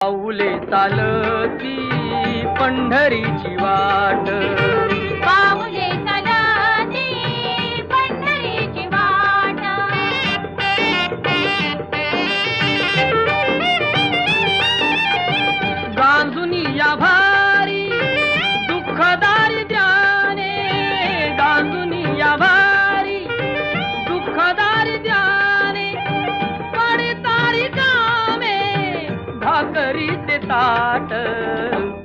पाऊले चालती पंढरीची वाट. पडतारी कामे भाकरीचे ताट पा